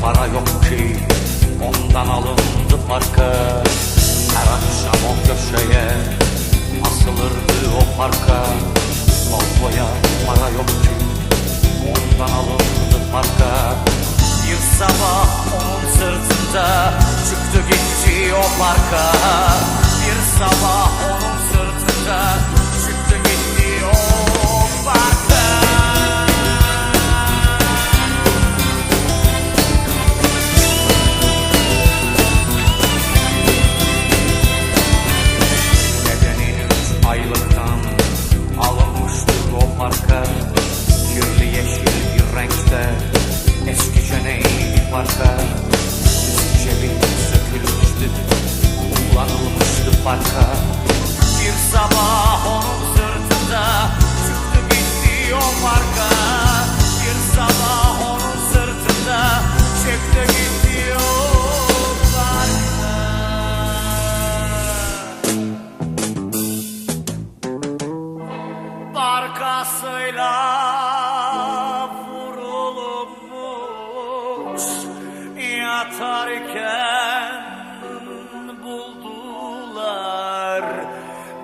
para yok ki Ondan alındı parka Her akşam o köşeye Asılırdı o parka Balkoya para yok ki Ondan alındı parka Bir sabah onun sırtında Çıktı gitti o parka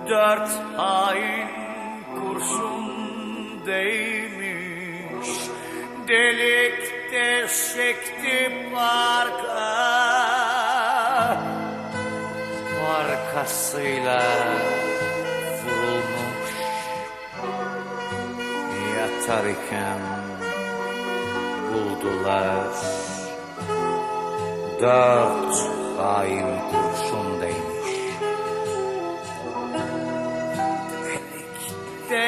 Dört hain kurşun değmiş. Delik deşikti parka Arkasıyla vurulmuş. Yatarken buldular. Dört hain kurşun değmiş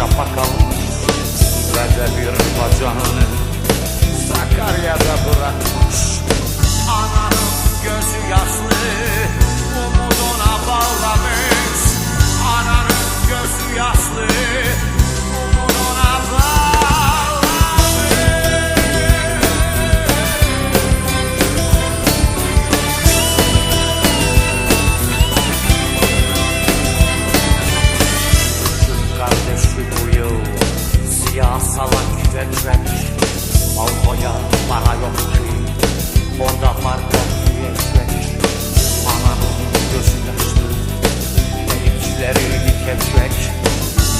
Gözünü çapa kalmış Dede bir bacağını ki Orada farka yiyecek Ananın gözü yaşlı Delikleri dikecek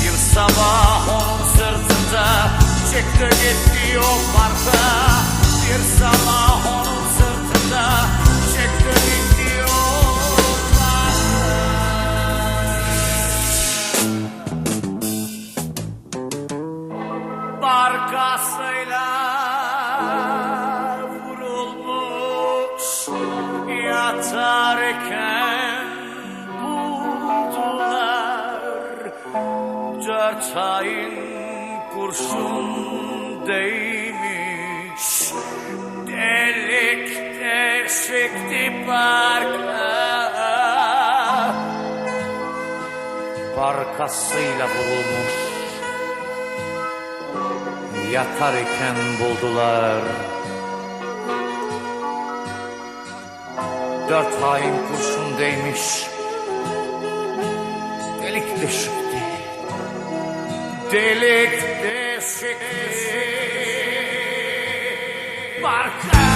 Bir sabah onun sırtında Çıktı gitti o parka. Bir sabah yatarken buldular. Dört ayın kurşun değmiş. Delik deşikti parka Barkasıyla vurulmuş. Yatar iken buldular Dört hain kurşun değmiş. Delik deşikti Delik deşikti Barka